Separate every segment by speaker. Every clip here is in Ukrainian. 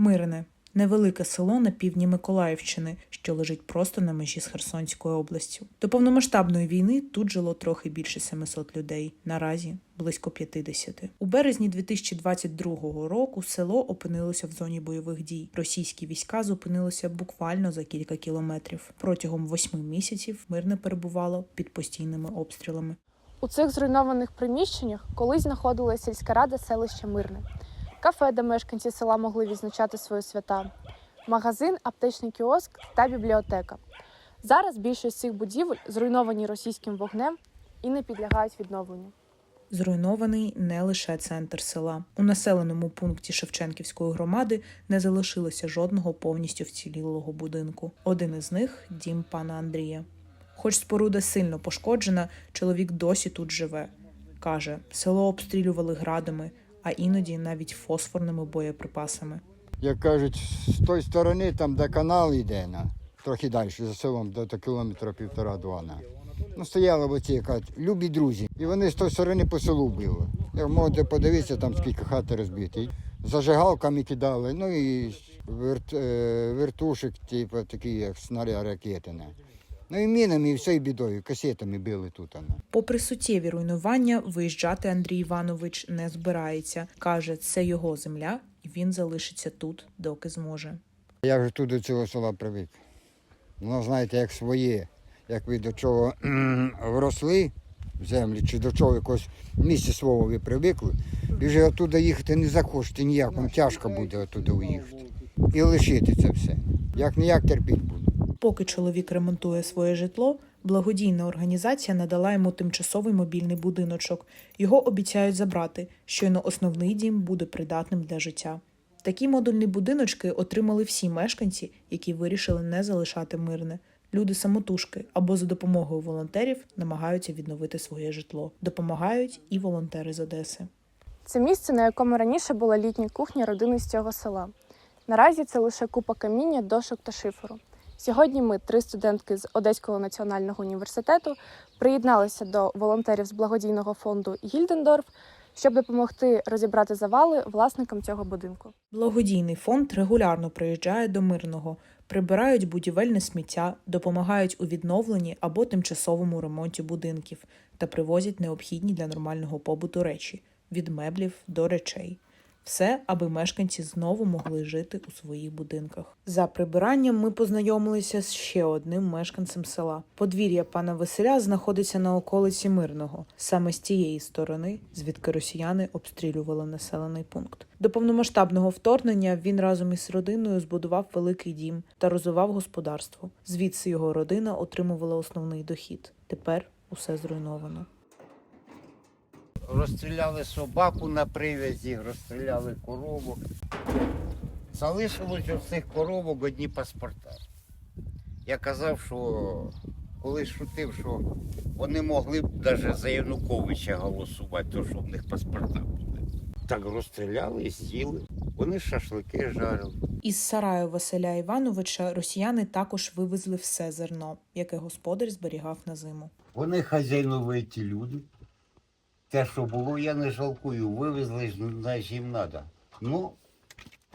Speaker 1: Мирне невелике село на півдні Миколаївщини, що лежить просто на межі з Херсонською областю. До повномасштабної війни тут жило трохи більше 700 людей. Наразі близько 50. У березні 2022 року село опинилося в зоні бойових дій. Російські війська зупинилися буквально за кілька кілометрів. Протягом восьми місяців мирне перебувало під постійними обстрілами.
Speaker 2: У цих зруйнованих приміщеннях колись знаходилася сільська рада селища Мирне, кафе, де мешканці села могли відзначати свої свята, магазин, аптечний кіоск та бібліотека. Зараз більшість цих будівель зруйновані російським вогнем і не підлягають відновленню.
Speaker 1: Зруйнований не лише центр села. У населеному пункті Шевченківської громади не залишилося жодного повністю вцілілого будинку. Один із них дім пана Андрія. Хоч споруда сильно пошкоджена, чоловік досі тут живе. Каже, село обстрілювали градами, а іноді навіть фосфорними боєприпасами.
Speaker 3: Як кажуть, з тої сторони, там де канал йде, на, трохи далі, за селом, до, кілометра півтора-два. Ну, стояли оці, кажуть, любі друзі. І вони з тої сторони по селу били. Як можете подивитися, там скільки хати розбиті. Зажигалками кидали, ну і верт, е, вертушек, типу, такі, як снаряд ракети. Ну і мінами, і всією бідою, касетами били тут. На.
Speaker 1: Попри суттєві руйнування, виїжджати Андрій Іванович не збирається. Каже, це його земля, і він залишиться тут, доки зможе.
Speaker 3: Я вже тут до цього села привик. Воно, знаєте, як своє. Як ви до чого вросли в землі, чи до чого якогось місця свого ви привикли, і вже оттуда їхати не захочете ніяк, вам тяжко буде оттуда уїхати. І лишити це все. Як ніяк терпіть буду.
Speaker 1: Поки чоловік ремонтує своє житло, благодійна організація надала йому тимчасовий мобільний будиночок. Його обіцяють забрати, щойно основний дім буде придатним для життя. Такі модульні будиночки отримали всі мешканці, які вирішили не залишати мирне. Люди самотужки або за допомогою волонтерів намагаються відновити своє житло. Допомагають і волонтери з Одеси.
Speaker 2: Це місце, на якому раніше була літня кухня родини з цього села. Наразі це лише купа каміння, дошок та шиферу. Сьогодні ми, три студентки з Одеського національного університету, приєдналися до волонтерів з благодійного фонду Гільдендорф, щоб допомогти розібрати завали власникам цього будинку.
Speaker 1: Благодійний фонд регулярно приїжджає до мирного, прибирають будівельне сміття, допомагають у відновленні або тимчасовому ремонті будинків та привозять необхідні для нормального побуту речі від меблів до речей. Все, аби мешканці знову могли жити у своїх будинках. За прибиранням ми познайомилися з ще одним мешканцем села. Подвір'я пана Василя знаходиться на околиці Мирного, саме з тієї сторони, звідки росіяни обстрілювали населений пункт. До повномасштабного вторгнення він разом із родиною збудував великий дім та розвивав господарство. Звідси його родина отримувала основний дохід. Тепер усе зруйновано.
Speaker 4: Розстріляли собаку на привязі, розстріляли корову. Залишилось у цих коровок одні паспорта. Я казав, що колись шутив, що вони могли б навіть за Януковича голосувати, то що в них паспорта були. Так розстріляли і з'їли. Вони шашлики жарили.
Speaker 1: Із сараю Василя Івановича росіяни також вивезли все зерно, яке господар зберігав на зиму.
Speaker 4: Вони хазяйновиті люди. Те, що було, я не жалкую. Вивезли, значить їм треба. Ну,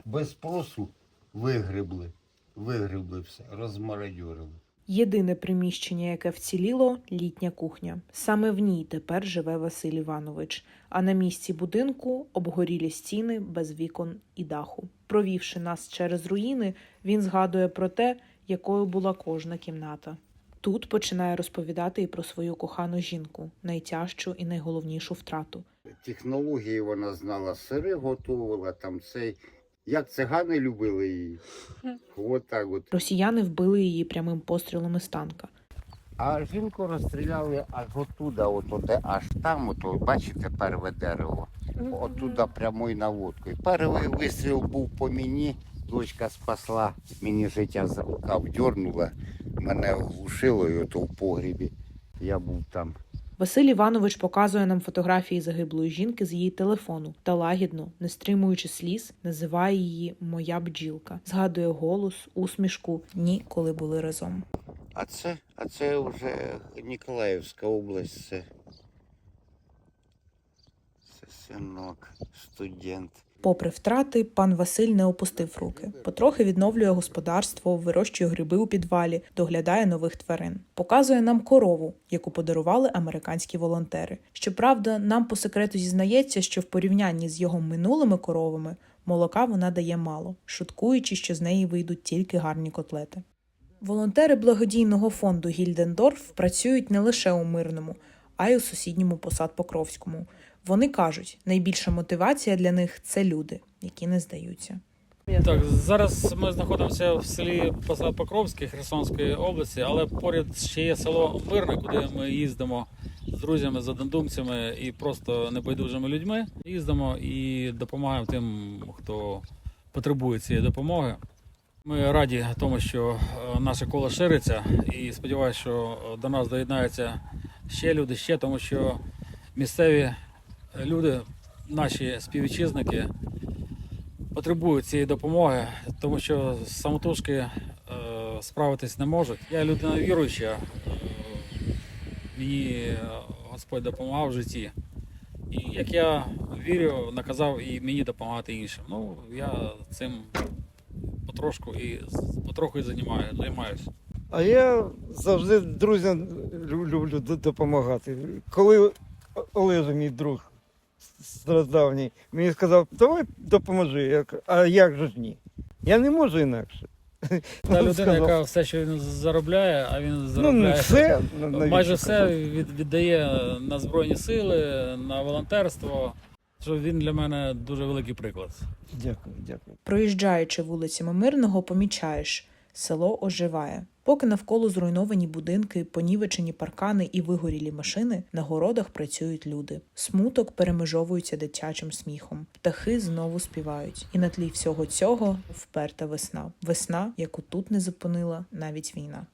Speaker 4: без спросу вигребли. Вигребли все, розмародьорили.
Speaker 1: Єдине приміщення, яке вціліло літня кухня. Саме в ній тепер живе Василь Іванович. А на місці будинку обгорілі стіни без вікон і даху. Провівши нас через руїни, він згадує про те, якою була кожна кімната. Тут починає розповідати і про свою кохану жінку, найтяжчу і найголовнішу втрату.
Speaker 4: Технології вона знала, сири готувала, там цей. Як цигани любили її. От так от.
Speaker 1: Росіяни вбили її прямим пострілом із танка.
Speaker 4: А жінку розстріляли аж отуда, от, от, аж там, от, от, бачите, перве дерево. Оттуда прямою наводкою. Перший вистріл був по мені, дочка спасла, мені життя за рукав дьорнула, мене оглушило і ото в погрібі. Я був там.
Speaker 1: Василь Іванович показує нам фотографії загиблої жінки з її телефону та лагідно, не стримуючи сліз, називає її Моя бджілка, згадує голос, усмішку дні, коли були разом.
Speaker 4: А це, а це вже Ніколаївська область. Це, це синок, студент.
Speaker 1: Попри втрати, пан Василь не опустив руки. Потрохи відновлює господарство, вирощує гриби у підвалі, доглядає нових тварин. Показує нам корову, яку подарували американські волонтери. Щоправда, нам по секрету зізнається, що в порівнянні з його минулими коровами молока вона дає мало, шуткуючи, що з неї вийдуть тільки гарні котлети. Волонтери благодійного фонду Гільдендорф працюють не лише у мирному, а й у сусідньому посад Покровському. Вони кажуть, найбільша мотивація для них це люди, які не здаються.
Speaker 5: Так, зараз ми знаходимося в селі Посад Покровське Херсонської області, але поряд ще є село Мирне, куди ми їздимо з друзями, з однодумцями і просто небайдужими людьми. Їздимо і допомагаємо тим, хто потребує цієї допомоги. Ми раді тому, що е, наше коло шириться, і сподіваюся, що е, до нас доєднаються ще люди, ще тому що місцеві люди, наші співвітчизники, потребують цієї допомоги, тому що самотужки е, справитись не можуть. Я людина віруюча, е, мені е, Господь допомагав в житті. І як я вірю, наказав і мені допомагати іншим. Ну, я цим потрошку і потроху і займаюся.
Speaker 6: А я завжди друзям люблю допомагати. Коли Олежа, мій друг стародавній, мені сказав, давай допоможи. Я кажу, а як же ж ні? Я не можу інакше.
Speaker 5: Та людина,
Speaker 6: сказав,
Speaker 5: яка все, що він заробляє, а він
Speaker 6: ну, все,
Speaker 5: майже все від, віддає на Збройні Сили, на волонтерство. Що він для мене дуже великий приклад.
Speaker 6: Дякую, дякую.
Speaker 1: Проїжджаючи вулицями Мирного, помічаєш село оживає. Поки навколо зруйновані будинки, понівечені паркани і вигорілі машини, на городах працюють люди. Смуток перемежовується дитячим сміхом. Птахи знову співають. І на тлі всього цього вперта весна. Весна, яку тут не зупинила навіть війна.